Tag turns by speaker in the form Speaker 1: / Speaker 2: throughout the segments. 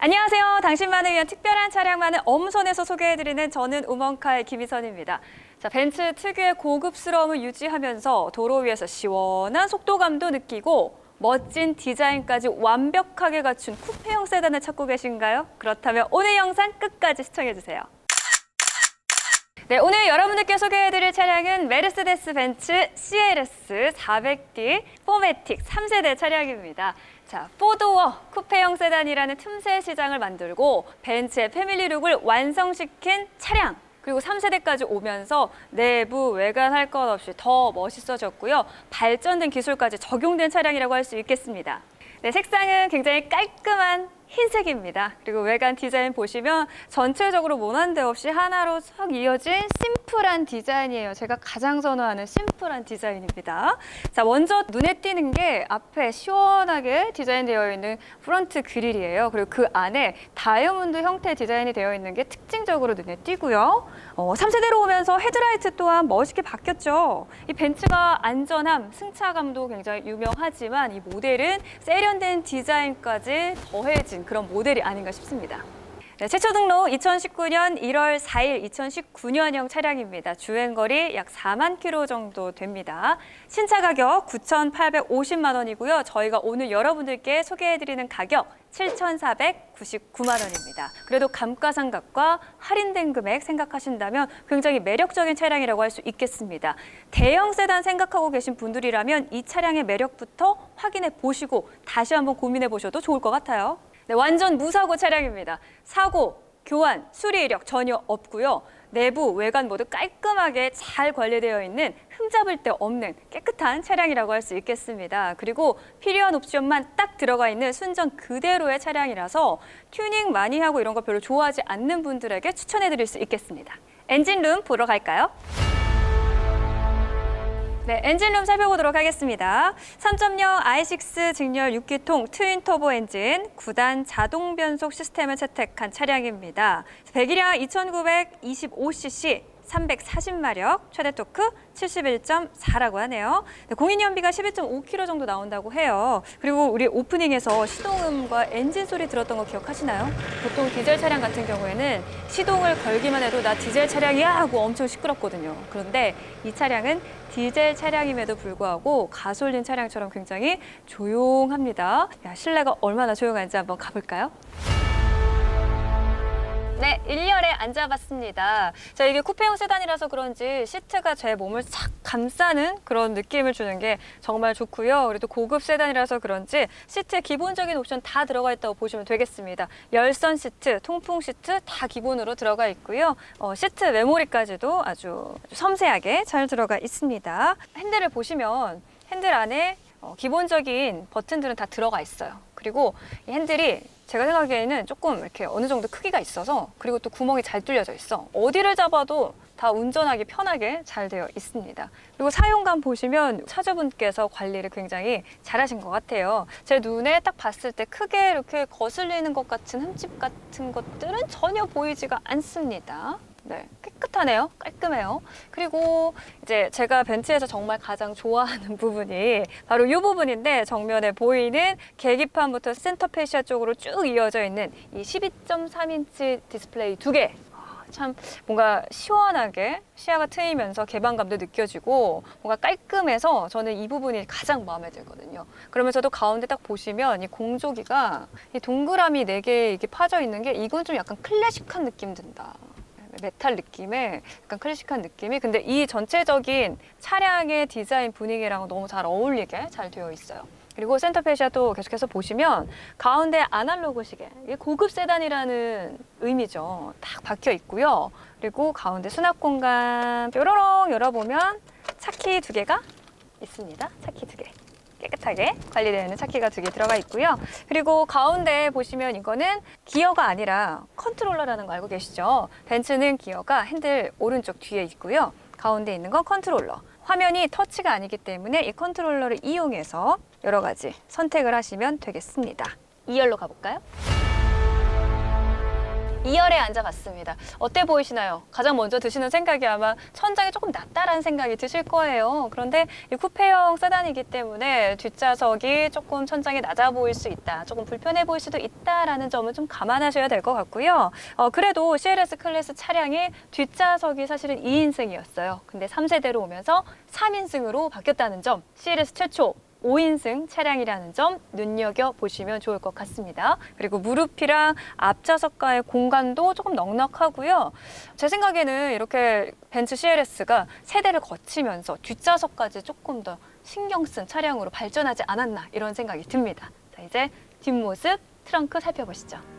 Speaker 1: 안녕하세요. 당신만을 위한 특별한 차량만을 엄선해서 소개해드리는 저는 우먼카의 김희선입니다. 자, 벤츠 특유의 고급스러움을 유지하면서 도로 위에서 시원한 속도감도 느끼고 멋진 디자인까지 완벽하게 갖춘 쿠페형 세단을 찾고 계신가요? 그렇다면 오늘 영상 끝까지 시청해주세요. 네, 오늘 여러분들께 소개해드릴 차량은 메르세데스 벤츠 CLS 400D 포매틱 3세대 차량입니다. 자, 포도어 쿠페형 세단이라는 틈새 시장을 만들고 벤츠의 패밀리룩을 완성시킨 차량. 그리고 3세대까지 오면서 내부 외관 할 것 없이 더 멋있어졌고요. 발전된 기술까지 적용된 차량이라고 할 수 있겠습니다. 네, 색상은 굉장히 깔끔한 흰색입니다. 그리고 외관 디자인 보시면 전체적으로 모난 데 없이 하나로 쏙 이어진 심플한 디자인이에요. 제가 가장 선호하는 심플한 디자인입니다. 자, 먼저 눈에 띄는 게 앞에 시원하게 디자인되어 있는 프론트 그릴이에요. 그리고 그 안에 다이아몬드 형태 디자인이 되어 있는 게 특징적으로 눈에 띄고요. 어, 3세대로 오면서 헤드라이트 또한 멋있게 바뀌었죠. 이 벤츠가 안전함, 승차감도 굉장히 유명하지만 이 모델은 세련된 디자인까지 더해진 그런 모델이 아닌가 싶습니다. 네, 최초 등록 2019년 1월 4일 2019년형 차량입니다. 주행거리 약 4만 킬로 정도 됩니다. 신차 가격 9,850만 원이고요. 저희가 오늘 여러분들께 소개해드리는 가격 7,499만 원입니다. 그래도 감가상각과 할인된 금액 생각하신다면 굉장히 매력적인 차량이라고 할 수 있겠습니다. 대형 세단 생각하고 계신 분들이라면 이 차량의 매력부터 확인해 보시고 다시 한번 고민해 보셔도 좋을 것 같아요. 네, 완전 무사고 차량입니다. 사고, 교환, 수리 이력 전혀 없고요. 내부, 외관 모두 깔끔하게 잘 관리되어 있는 흠잡을 데 없는 깨끗한 차량이라고 할 수 있겠습니다. 그리고 필요한 옵션만 딱 들어가 있는 순정 그대로의 차량이라서 튜닝 많이 하고 이런 거 별로 좋아하지 않는 분들에게 추천해 드릴 수 있겠습니다. 엔진룸 보러 갈까요? 네, 엔진룸 살펴보도록 하겠습니다. 3.0 i6 직렬 6기통 트윈 터보 엔진, 9단 자동 변속 시스템을 채택한 차량입니다. 배기량 2,925cc, 340마력, 최대 토크 71.4라고 하네요. 네, 공인 연비가 11.5km 정도 나온다고 해요. 그리고 우리 오프닝에서 시동음과 엔진 소리 들었던 거 기억하시나요? 보통 디젤 차량 같은 경우에는 시동을 걸기만 해도 나 디젤 차량이야 하고 엄청 시끄럽거든요. 그런데 이 차량은 디젤 차량임에도 불구하고 가솔린 차량처럼 굉장히 조용합니다. 야, 실내가 얼마나 조용한지 한번 가볼까요? 네, 1열에 앉아봤습니다. 자, 이게 쿠페형 세단이라서 그런지 시트가 제 몸을 싹 감싸는 그런 느낌을 주는 게 정말 좋고요. 그리고 고급 세단이라서 그런지 시트에 기본적인 옵션 다 들어가 있다고 보시면 되겠습니다. 열선 시트, 통풍 시트 다 기본으로 들어가 있고요. 어, 시트 메모리까지도 아주 섬세하게 잘 들어가 있습니다. 핸들을 보시면 핸들 안에 어, 기본적인 버튼들은 다 들어가 있어요. 그리고 이 핸들이 제가 생각하기에는 조금 이렇게 어느 정도 크기가 있어서 그리고 또 구멍이 잘 뚫려져 있어. 어디를 잡아도 다 운전하기 편하게 잘 되어 있습니다. 그리고 사용감 보시면 차주분께서 관리를 굉장히 잘하신 것 같아요. 제 눈에 딱 봤을 때 크게 이렇게 거슬리는 것 같은 흠집 같은 것들은 전혀 보이지가 않습니다. 네, 깨끗하네요. 깔끔해요. 그리고 이제 제가 벤츠에서 정말 가장 좋아하는 부분이 바로 이 부분인데 정면에 보이는 계기판부터 센터 페시아 쪽으로 쭉 이어져 있는 이 12.3인치 디스플레이 두 개. 아, 참 뭔가 시원하게 시야가 트이면서 개방감도 느껴지고 뭔가 깔끔해서 저는 이 부분이 가장 마음에 들거든요. 그러면서도 가운데 딱 보시면 이 공조기가 이 동그라미 네개 이게 파져 있는 게 이건 좀 약간 클래식한 느낌 든다. 메탈 느낌의 약간 클래식한 느낌이 근데 이 전체적인 차량의 디자인 분위기랑 너무 잘 어울리게 잘 되어 있어요. 그리고 센터 페시아도 계속해서 보시면 가운데 아날로그 시계 이게 고급 세단이라는 의미죠. 딱 박혀 있고요. 그리고 가운데 수납 공간 뾰로롱 열어보면 차키 두 개가 있습니다. 차키 두 개. 깨끗하게 관리되어 있는 차키가 두 개 들어가 있고요. 그리고 가운데 보시면 이거는 기어가 아니라 컨트롤러라는 거 알고 계시죠? 벤츠는 기어가 핸들 오른쪽 뒤에 있고요. 가운데 있는 건 컨트롤러. 화면이 터치가 아니기 때문에 이 컨트롤러를 이용해서 여러 가지 선택을 하시면 되겠습니다. 2열로 가볼까요? 2열에 앉아봤습니다. 어때 보이시나요? 가장 먼저 드시는 생각이 아마 천장이 조금 낮다라는 생각이 드실 거예요. 그런데 이 쿠페형 세단이기 때문에 뒷좌석이 조금 천장이 낮아 보일 수 있다. 조금 불편해 보일 수도 있다라는 점은 좀 감안하셔야 될 것 같고요. 어, 그래도 CLS 클래스 차량이 뒷좌석이 사실은 2인승이었어요. 근데 3세대로 오면서 3인승으로 바뀌었다는 점, CLS 최초 5인승 차량이라는 점 눈여겨 보시면 좋을 것 같습니다. 그리고 무릎이랑 앞좌석과의 공간도 조금 넉넉하고요. 제 생각에는 이렇게 벤츠 CLS가 세대를 거치면서 뒷좌석까지 조금 더 신경 쓴 차량으로 발전하지 않았나 이런 생각이 듭니다. 자, 이제 뒷모습 트렁크 살펴보시죠.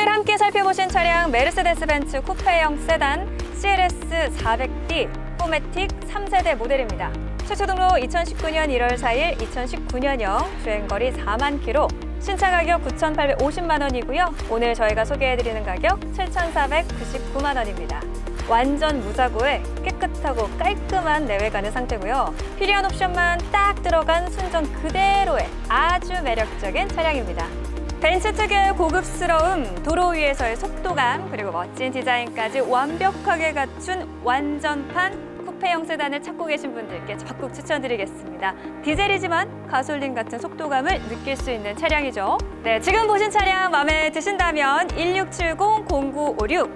Speaker 1: 오늘 함께 살펴보신 차량 메르세데스 벤츠 쿠페형 세단 CLS 400D 포매틱 3세대 모델입니다. 최초 등록 2019년 1월 4일 2019년형 주행거리 4만 킬로 신차 가격 9,850만 원이고요. 오늘 저희가 소개해드리는 가격 7,499만 원입니다. 완전 무사고에 깨끗하고 깔끔한 내외관의 상태고요. 필요한 옵션만 딱 들어간 순정 그대로의 아주 매력적인 차량입니다. 벤츠 특유의 고급스러움, 도로 위에서의 속도감, 그리고 멋진 디자인까지 완벽하게 갖춘 완전판 쿠페형 세단을 찾고 계신 분들께 적극 추천드리겠습니다. 디젤이지만 가솔린 같은 속도감을 느낄 수 있는 차량이죠. 네, 지금 보신 차량 마음에 드신다면 1670-0956,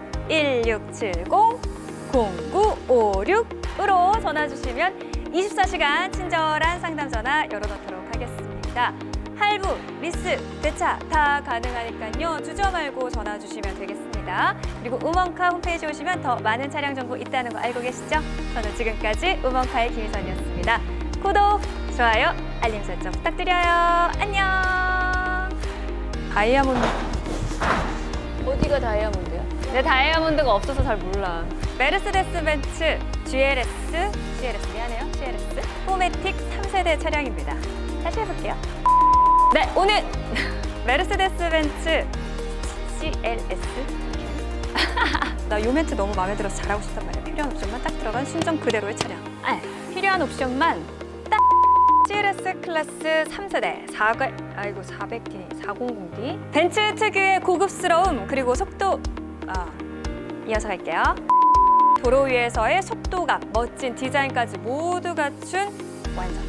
Speaker 1: 1670-0956으로 전화 주시면 24시간 친절한 상담 전화 열어놓도록 하겠습니다. 할부, 리스, 대차 다 가능하니까요. 주저 말고 전화 주시면 되겠습니다. 그리고 우먼카 홈페이지 오시면 더 많은 차량 정보 있다는 거 알고 계시죠? 저는 지금까지 우먼카의 김희선이었습니다. 구독, 좋아요, 알림 설정 부탁드려요. 안녕. 다이아몬드. 어디가 다이아몬드야? 내 다이아몬드가 없어서 잘 몰라. 메르세데스 벤츠 GLS, GLS 미안해요, GLS 포매틱 3세대 차량입니다. 다시 해볼게요. 네, 오늘 메르세데스 벤츠 CLS. 나 요 멘트 너무 마음에 들어서 잘하고 싶단 말이야. 필요한 옵션만 딱 들어간 순정 그대로의 차량. 아, 필요한 옵션만 딱 CLS 클래스 3세대 4 아이고 400D, 400D. 벤츠 특유의 고급스러움 그리고 속도 아, 이어서 갈게요. 도로 위에서의 속도감, 멋진 디자인까지 모두 갖춘 완전